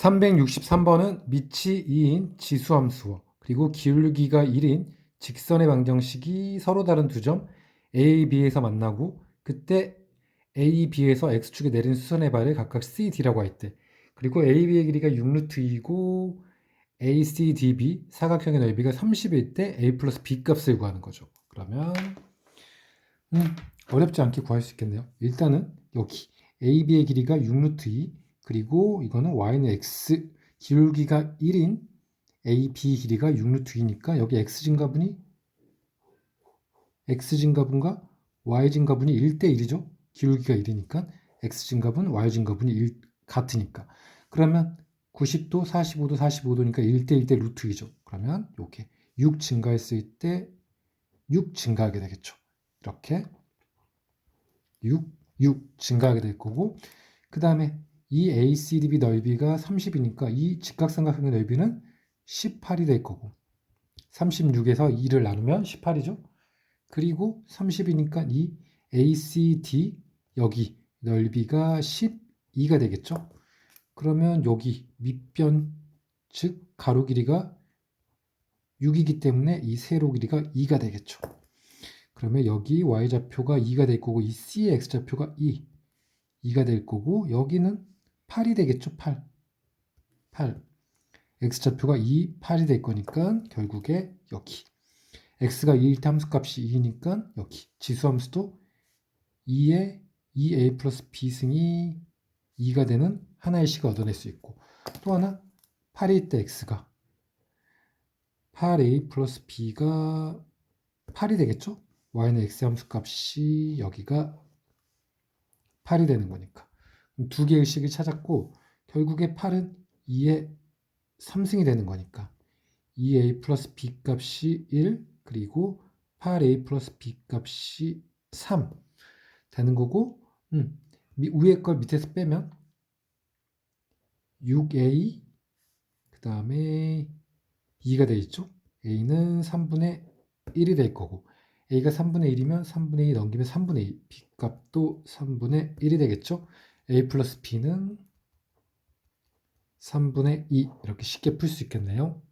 363번은 밑이 2인 지수함수어 그리고 기울기가 1인 직선의 방정식이 서로 다른 두 점 A, B에서 만나고 그때 A, B에서 X축에 내린 수선의 발을 각각 C, D라고 했대. 그리고 A, B의 길이가 6루트 2고 A, C, D, B 사각형의 넓이가 30일 때 A 플러스 B 값을 구하는 거죠. 그러면 음, 어렵지 않게 구할 수 있겠네요. 일단은 여기 A, B의 길이가 6루트 2 그리고 이거는 y는 x 기울기가 1인 a, b 길이가 6루트 2니까 여기 x 증가분이 x 증가분과 y 증가분이 1대 1이죠. 기울기가 1이니까 x 증가분, y 증가분이 1 같으니까. 그러면 90도, 45도, 45도니까 1대 1대 루트 2죠. 그러면 이렇게 6 증가했을 때 6 증가하게 되겠죠. 이렇게 6, 6 증가하게 될 거고 그 다음에 이 ACDB 넓이가 30이니까 이 직각삼각형의 넓이는 18이 될 거고 36에서 2를 나누면 18이죠. 그리고 30이니까 이 ACD 여기 넓이가 12가 되겠죠. 그러면 여기 밑변 즉 가로 길이가 6이기 때문에 이 세로 길이가 2가 되겠죠. 그러면 여기 y좌표가 2가 될 거고 이 C의 x좌표가 2, 2가 될 거고 여기는 8이 되겠죠. 8. 8. x좌표가 2, 8이 될 거니까 결국에 여기. x가 2일 때 함수값이 2니까 여기. 지수함수도 2에 2a 플러스 b승이 2가 되는 하나의 식을 얻어낼 수 있고 또 하나 8일 때 x가 8a 플러스 b가 8이 되겠죠? y는 x 함수값이 여기가 8이 되는 거니까 두 개의 식을 찾았고 결국에 8은 2의 3승이 되는 거니까 2a 플러스 b 값이 1 그리고 8a 플러스 b 값이 3 되는 거고 음, 위에 걸 밑에서 빼면 6a 그 다음에 2가 되어 있죠? A는 3분의 1이 될 거고 a가 3분의 1이면 3분의 2 넘기면 3분의 2 b 값도 3분의 1이 되겠죠 a 플러스 b는 3분의 2 이렇게 쉽게 풀 수 있겠네요.